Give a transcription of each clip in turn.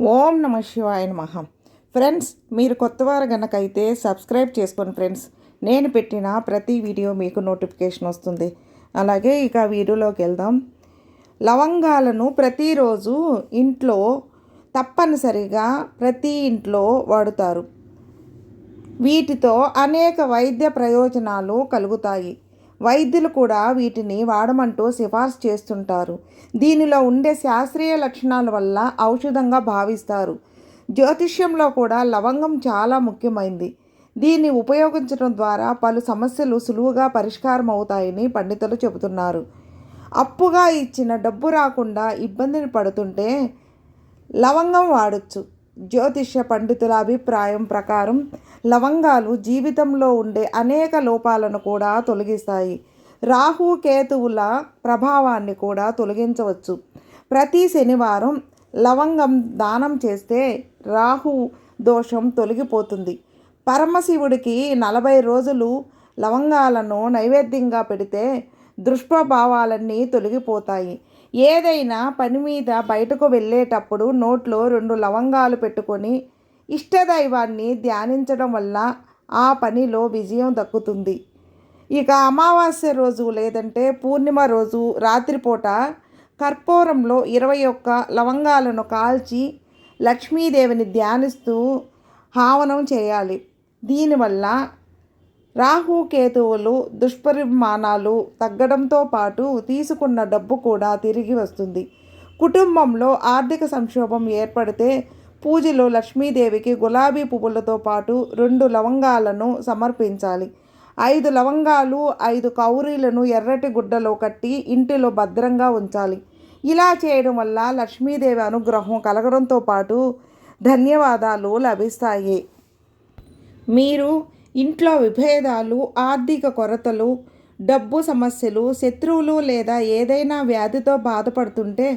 ఓం నమ శివాయ నమ. ఫ్రెండ్స్ మీరు కొత్తవారు గనకైతే సబ్స్క్రైబ్ చేసుకోండి ఫ్రెండ్స్. నేను పెట్టిన ప్రతి వీడియో మీకు నోటిఫికేషన్ వస్తుంది. అలాగే ఇక వీడియోలోకి వెళ్దాం. లవంగాలను ప్రతిరోజు ఇంట్లో తప్పనిసరిగా ప్రతి ఇంట్లో వాడుతారు. వీటితో అనేక వైద్య ప్రయోజనాలు కలుగుతాయి. వైద్యులు కూడా వీటిని వాడమంటూ సిఫార్సు చేస్తుంటారు. దీనిలో ఉండే శాస్త్రీయ లక్షణాల వల్ల ఔషధంగా భావిస్తారు. జ్యోతిష్యంలో కూడా లవంగం చాలా ముఖ్యమైంది. దీన్ని ఉపయోగించడం ద్వారా పలు సమస్యలు సులువుగా పరిష్కారం అవుతాయని పండితులు చెబుతున్నారు. అప్పుగా ఇచ్చిన డబ్బు రాకుండా ఇబ్బందిని పడుతుంటే లవంగం వాడచ్చు. జ్యోతిష్య పండితుల అభిప్రాయం ప్రకారం లవంగాలు జీవితంలో ఉండే అనేక లోపాలను కూడా తొలగిస్తాయి. రాహు కేతువుల ప్రభావాన్ని కూడా తొలగించవచ్చు. ప్రతి శనివారం లవంగం దానం చేస్తే రాహు దోషం తొలగిపోతుంది. పరమశివుడికి నలభై రోజులు లవంగాలను నైవేద్యంగా పెడితే దుష్ప్రభావాలన్నీ తొలగిపోతాయి. ఏదైనా పని మీద బయటకు వెళ్ళేటప్పుడు నోట్లో రెండు లవంగాలు పెట్టుకొని ఇష్టదైవాన్ని ధ్యానించడం వల్ల ఆ పనిలో విజయం దక్కుతుంది. ఇక అమావాస్య రోజు లేదంటే పూర్ణిమ రోజు రాత్రిపూట కర్పూరంలో ఇరవై ఒక్క లవంగాలను కాల్చి లక్ష్మీదేవిని ధ్యానిస్తూ హావనం చేయాలి. దీనివల్ల రాహుకేతువులు దుష్పరిమాణాలు తగ్గడంతో పాటు తీసుకున్న డబ్బు కూడా తిరిగి వస్తుంది. కుటుంబంలో ఆర్థిక సంక్షోభం ఏర్పడితే పూజలో లక్ష్మీదేవికి గులాబీ పువ్వులతో పాటు రెండు లవంగాలను సమర్పించాలి. ఐదు లవంగాలు ఐదు కౌరీలను ఎర్రటి గుడ్డలో కట్టి ఇంటిలో భద్రంగా ఉంచాలి. ఇలా చేయడం వల్ల లక్ష్మీదేవి అనుగ్రహం కలగడంతో పాటు ధన్యవాదాలు లభిస్తాయి. మీరు ఇంట్లో విభేదాలు ఆర్థిక కొరతలు డబ్బు సమస్యలు శత్రువులు లేదా ఏదైనా వ్యాధితో బాధపడుతుంటే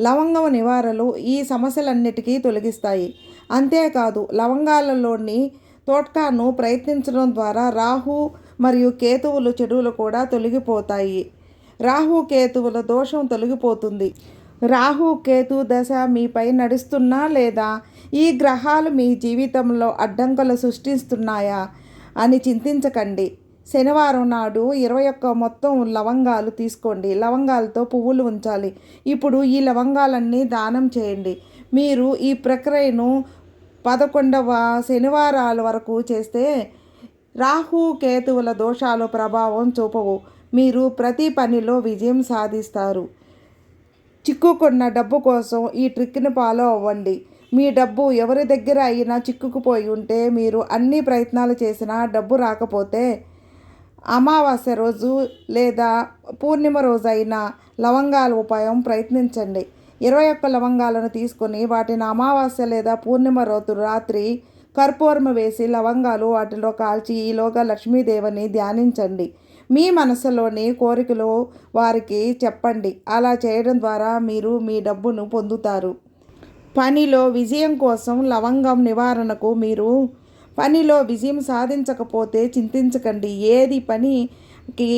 లవంగం నివారణలు ఈ సమస్యలన్నిటికీ తొలగిస్తాయి. అంతేకాదు లవంగాలలోని తోట్కాను ప్రయత్నించడం ద్వారా రాహు మరియు కేతువులు చెడువులు కూడా తొలగిపోతాయి. రాహు కేతువుల దోషం తొలగిపోతుంది. రాహు కేతు దశ మీపై నడుస్తున్నా లేదా ఈ గ్రహాలు మీ జీవితంలో అడ్డంకులు సృష్టిస్తున్నాయా? అని చింతించకండి. శనివారం నాడు ఇరవై ఒక్క మొత్తం లవంగాలు తీసుకోండి. లవంగాలతో పువ్వులు ఉంచాలి. ఇప్పుడు ఈ లవంగాలన్నీ దానం చేయండి. మీరు ఈ ప్రక్రియను పదకొండవ శనివారాల వరకు చేస్తే రాహు కేతువుల దోషాలు ప్రభావం చూపవు. మీరు ప్రతి పనిలో విజయం సాధిస్తారు. చిక్కుకున్న డబ్బు కోసం ఈ ట్రిక్ని ఫాలో అవ్వండి. మీ డబ్బు ఎవరి దగ్గర అయినా చిక్కుకుపోయి ఉంటే మీరు అన్ని ప్రయత్నాలు చేసినా డబ్బు రాకపోతే అమావాస్య రోజు లేదా పూర్ణిమ రోజు అయినా లవంగాల ఉపాయం ప్రయత్నించండి. ఇరవై ఒక్క లవంగాలను తీసుకొని వాటిని అమావాస్య లేదా పూర్ణిమ రోజు రాత్రి కర్పూరం వేసి లవంగాలు వాటిలో కాల్చి ఈలోగా లక్ష్మీదేవిని ధ్యానించండి. మీ మనసులోని కోరికలు వారికి చెప్పండి. అలా చేయడం ద్వారా మీరు మీ డబ్బును పొందుతారు. పనిలో విజయం కోసం లవంగం నివారణకు మీరు పనిలో విజయం సాధించకపోతే చింతించకండి. ఏది పనికి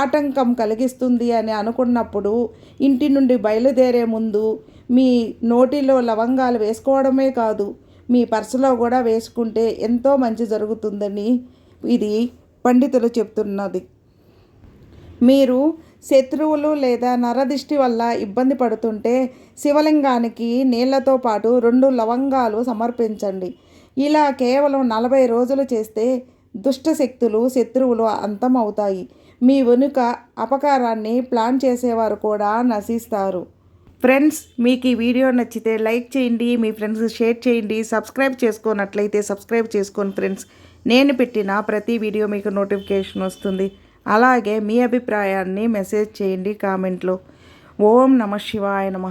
ఆటంకం కలిగిస్తుంది అని అనుకున్నప్పుడు ఇంటి నుండి బయలుదేరే ముందు మీ నోటిలో లవంగాలు వేసుకోవడమే కాదు మీ పర్సులో కూడా వేసుకుంటే ఎంతో మంచి జరుగుతుందని ఇది పండితులు చెప్తున్నది. మీరు శత్రువులు లేదా నరదిష్టి వల్ల ఇబ్బంది పడుతుంటే శివలింగానికి నీళ్ళతో పాటు రెండు లవంగాలు సమర్పించండి. ఇలా కేవలం నలభై రోజులు చేస్తే దుష్ట శక్తులు శత్రువులు అంతమవుతాయి. మీ వెనుక అపకారాన్ని ప్లాన్ చేసేవారు కూడా నశిస్తారు. ఫ్రెండ్స్ మీకు ఈ వీడియో నచ్చితే లైక్ చేయండి మీ ఫ్రెండ్స్ షేర్ చేయండి సబ్స్క్రైబ్ చేసుకున్నట్లయితే సబ్స్క్రైబ్ చేసుకోండి ఫ్రెండ్స్. నేను పెట్టిన ప్రతి వీడియో మీకు నోటిఫికేషన్ వస్తుంది. అలాగే మీ అభిప్రాయాన్ని మెసేజ్ చేయండి కామెంట్లో. ఓం నమ శివాయ నమ.